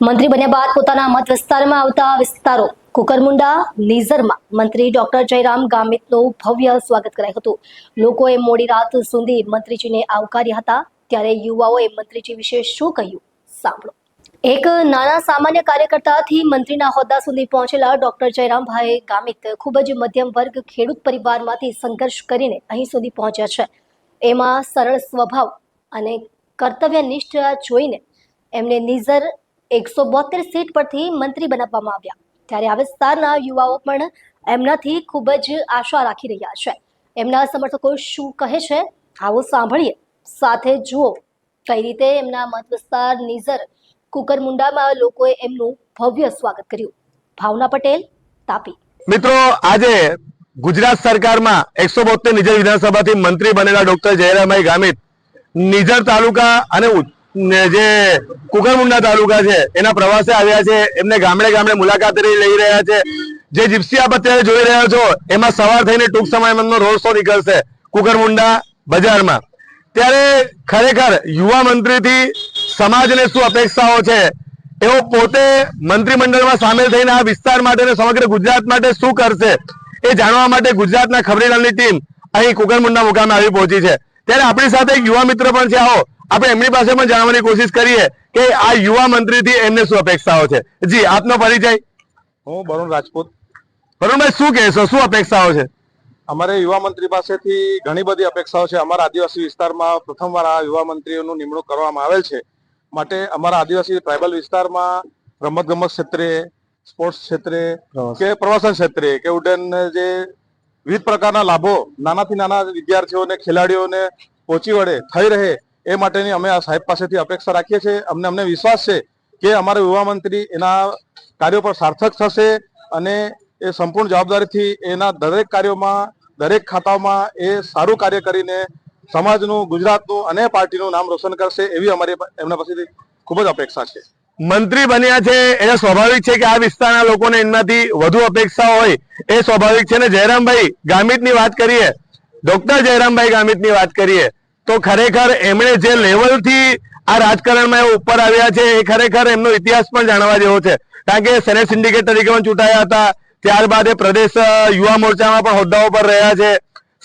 મંત્રી બન્યા બાદ પોતાના મત વિસ્તારમાં આવતા વિસ્તારો કુકરમુંડા નીઝરમાં મંત્રી ડોક્ટર જયરામ ગામિતનું ભવ્ય સ્વાગત કરાયું હતું. લોકોએ મોડી રાત સુધી મંત્રીજીને આવકાર્યા હતા. ત્યારે યુવાઓએ મંત્રીજી વિશે શું કહ્યું? સાંભળો. એક નાના સામાન્ય કાર્યકર્તાથી મંત્રીના હોદ્દા સુધી પહોંચેલા ડોક્ટર જયરામભાઈ ગામિત ખૂબ જ મધ્યમ વર્ગ ખેડૂત પરિવારમાંથી સંઘર્ષ કરીને અહીં સુધી પહોંચ્યા છે. એમાં સરળ સ્વભાવ અને કર્તવ્યનિષ્ઠ જોઈને એમને નિઝર એકસો બોતેર સીટ પરથી મંત્રી બનાવવામાં આવ્યા. ત્યારે આ વિસ્તારના યુવાઓ પણ એમનાથી ખૂબ જ આશા રાખી રહ્યા છે. એમના સમર્થકો શું કહે છે? આવો સાંભળીએ. સાથે જુઓ, કઈ રીતે એમના મત વિસ્તાર નિઝર કુકરમુંડામાં લોકોએ એમનું ભવ્ય સ્વાગત કર્યું. ભાવના પટેલ, તાપી. મિત્રો, આજે ગુજરાત સરકારમાં એકસો બોતેર નિઝર વિધાનસભાથી મંત્રી બનેલા ડોક્ટર જયરામભાઈ ગામિત નિઝર તાલુકા અને જે કુકરમુંડા તાલુકા છે, એના પ્રવાસે આવ્યા છે, એમને ગામડે ગામડે મુલાકાત લઈ રહ્યા છે. જે જીપ્સી આપ અત્યારે જોઈ રહ્યા છો, એમાં સવાર થઈને ટૂંક સમયમાં રોડ શો નીકળશે કુકરમુંડા બજારમાં. ત્યારે ખરેખર યુવા મંત્રીથી સમાજને શું અપેક્ષાઓ છે? એઓ પોતે મંત્રીમંડળમાં સામેલ થઈને આ વિસ્તાર માટે સમગ્ર ગુજરાત માટે શું કરશે? એ જાણવા માટે ગુજરાતના ખબરીલાલની ટીમ અહીં કુકરમુંડા મુકામે આવી પહોંચી છે. ત્યારે આપણી સાથે એક યુવા મિત્ર પણ છે. આવો આપણે એમની પાસે પણ જાણવાની કોશિશ કરીએ કે આ યુવા મંત્રીથી એમને શું અપેક્ષાઓ છે? જી આપનો પરિચય. હું બરુણ રાજપૂત. બરુણભાઈ શું કહેશો? શું અપેક્ષાઓ છે? અમારે યુવા મંત્રી પાસેથી ઘણી બધી અપેક્ષાઓ છે. અમારા આદિવાસી વિસ્તારમાં પ્રથમવાર આ યુવા મંત્રીઓનું નિમણૂક કરવામાં આવેલ છે. માટે અમારા આદિવાસી ટ્રાઇબલ વિસ્તારમાં રમત ગમત ક્ષેત્રે સ્પોર્ટ્સ ક્ષેત્રે કે પ્રવાસન ક્ષેત્રે કે ઉડ્ડયન જે વિવિધ પ્રકારના લાભો નાનાથી નાના વિદ્યાર્થીઓને ખેલાડીઓને પહોંચી વળે થઈ રહે એ માટેની અમે આ સાહેબ પાસેથી અપેક્ષા રાખીએ છીએ. અમને અમને વિશ્વાસ છે કે અમારા યુવા મંત્રી એના કાર્યો પર સાર્થક થશે અને એ સંપૂર્ણ જવાબદારીથી એના દરેક કાર્યોમાં, દરેક ખાતામાં એ સારું કાર્ય કરીને સમાજનું, ગુજરાતનું અને પાર્ટીનું નામ રોશન કરશે એવી અમારી એમના પાસેથી ખૂબ જ અપેક્ષા છે. મંત્રી બન્યા છે એને સ્વાભાવિક છે કે આ વિસ્તારના લોકોને એમનાથી વધુ અપેક્ષા હોય એ સ્વાભાવિક છે. ને જયરામભાઈ ગામિતની વાત કરીએ ડોક્ટર જયરામભાઈ ગામિતની વાત કરીએ તો ખરેખર એમણે જે લેવલથી આ રાજકારણમાં ઉપર આવ્યા છે, એ ખરેખર એમનો ઇતિહાસ પણ જાણવા જેવો છે. કારણ કે સેનેટ સિન્ડિકેટ તરીકે પણ ચૂંટાયા હતા. ત્યારબાદ એ પ્રદેશ યુવા મોરચામાં પણ હોદ્દાઓ પર રહ્યા છે.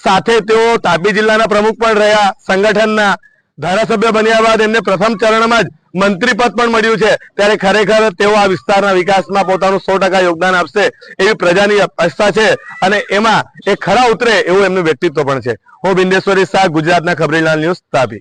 સાથે તેઓ તાપી જિલ્લાના પ્રમુખ પણ રહ્યા, સંગઠનના. ધારાસભ્ય બન્યા બાદ એમને પ્રથમ ચરણમાં જ મંત્રી પદ પણ મળ્યું છે. ત્યારે ખરેખર તેઓ આ વિસ્તારના વિકાસમાં પોતાનું સો ટકા યોગદાન આપશે એવી પ્રજાની આસ્થા છે અને એમાં એ ખરા ઉતરે એવું એમનું વ્યક્તિત્વ પણ છે. હું બિંદેશ્વરી શાહ, ગુજરાતના ખબરીલાલ ન્યૂઝ તાપી.